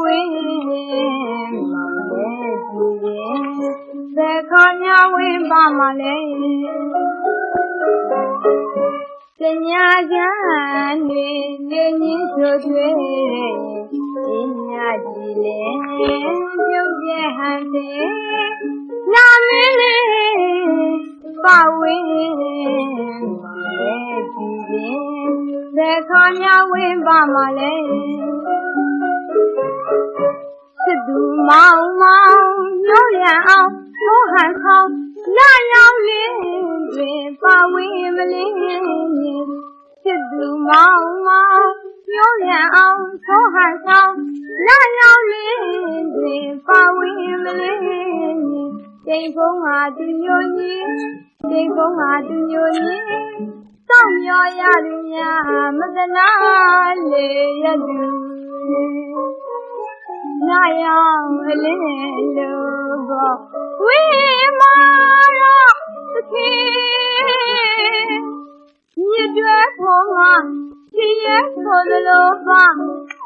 ဝင်းမောင်ရဲ့ကြည့်ရဲ့ သခေါ်ညာဝင်းပါမလဲတညာချမ်းနေနေညင်းကျွတ်သွဲရဲ့အင်းညာကြီးလေပြုတ်ပြဲဟန်စေလာမင်းလေးပါဝင်းမောင်ရဲ့ကြည့်ရင်သခေါ်ညာဝင်းပါမလဲစစ်သူမောင်မောင်ညို့ရအောင် မိုးဟန်ဆောင်လာရောက်လင်းတွင်ပါဝင်းမလင်းစစ်သူမောင်မောင်ညို့ရအောင်မိုးဟန်ဆောင်လာရောက်လင်းတွင်ပါဝင်းမလင်းတိမ်ဖုံးဟာသူညိုညင်းတိမ်ဖုံးဟာသူညိုညင်းစောင့်မျောရသူများမတနာလေရသူ နာယောင်အလင်းလိုကိုဝေမာရာသခင်မြေတွဲပေါ်မှာရှင်ရဲ့ခေါ်လိုပါ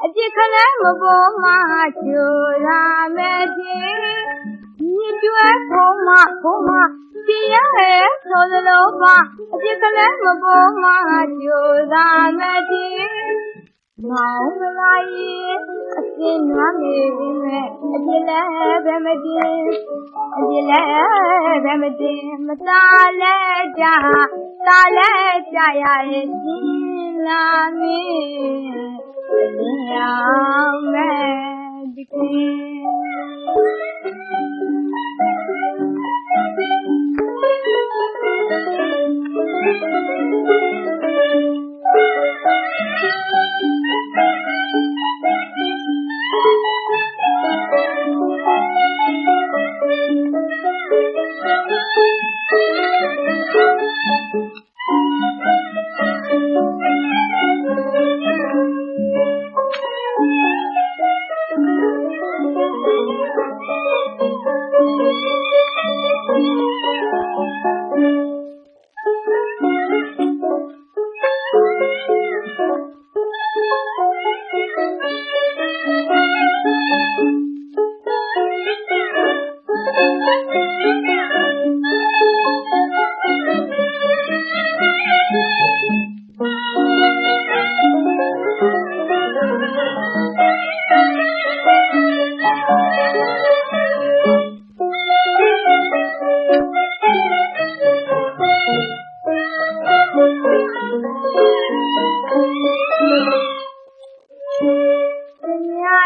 အပြစ်ခလဲမပေါ်မှာကျူလာမယ်ရှင်မြေတွဲပေါ်မှာပေါ်မှာရှင်ရဲ့ခေါ်လိုပါအပြစ်ခလဲမပေါ်မှာကျူလာမယ်ရှင် မောင်မလာရင်အပြင်းနွမ်းနေမဲ့အပြစ်လည်းပဲမတင်အပြစ်လည်းပဲမတင်မသားလဲကြသားလဲကြရရဲ့ရှင်လာမင်းလင်းရောက်မဲ့ဒီကပ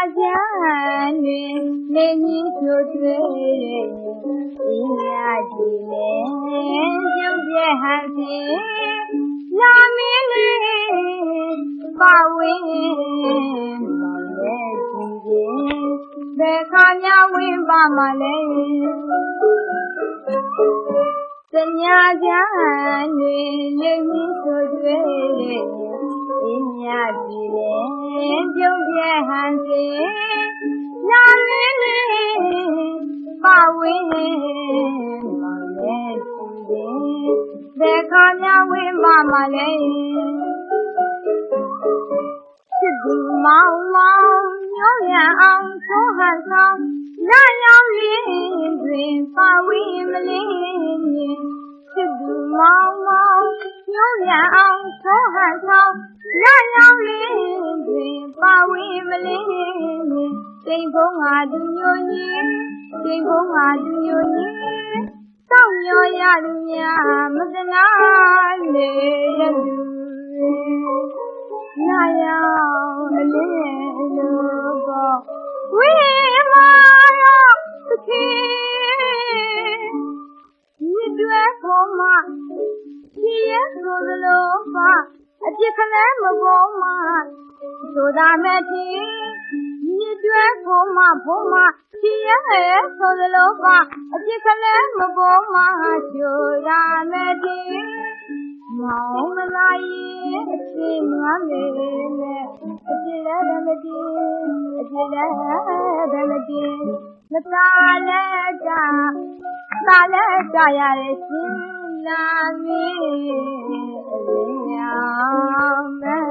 ညာချမ်းတွင်နေကြီးကျိုးသွဲတဲ့ပညာကြည်လေပြုတ်ပြဲဟန်စီလာမင်းလေးပါဝင်းမောင်ရဲ့ကြည်ရင်ဘယ်ခါညာဝင်းပါမလဲတညာချမ်းတွင်နေကြီးကျိုးသွဲတဲ့ ပညာကြည်လေပြုံးပြဲဟန်စီလာမင်းလေးပါဝင်းမောင်ရဲ့ကြည်ရင်ဘယ်ခါညာဝင်းပါမလဲစစ်သူမောင်မောင်ညို့ရအောင်ဆိုဟန်ဆောင်လာရောက်လင်းတွင်ပါဝင်းမလင်းစစ်သူမောင်မောင်ညို့ရအောင်ဆိုဟန်ဆောင် လာရောက်လင်းတွင်ပါဝင်းမလင်းတိမ်ဖုံးဟာသူညိုညင်းတိမ်ဖုံးဟာသူညိုညင်းစောင့်မျောရသူများမတနာလေရသူနာယောင်အလင်းလို့ပေါ့ဝိမာရောသခင်မြစ်တွဲခေါ်မှချီရဲဆိုသလိုပါ အပြစ်ကလေးမပေါ်မှဆိုတာမဲ့တင်မြမြစ်တွဲဖုံးမဖုံးမချီရဲဆိုသလိုပါအပြစ်ကလေးမပေါ်မှာချိုရမယ်ဒီမောင်မလာရင်အချင်းမမေနဲ့အပြစ်လည်းမတည်အပြစ်လည်းမတည်မသားလည်းကြသာလည်းကြရတဲ့ရှင် 难免了。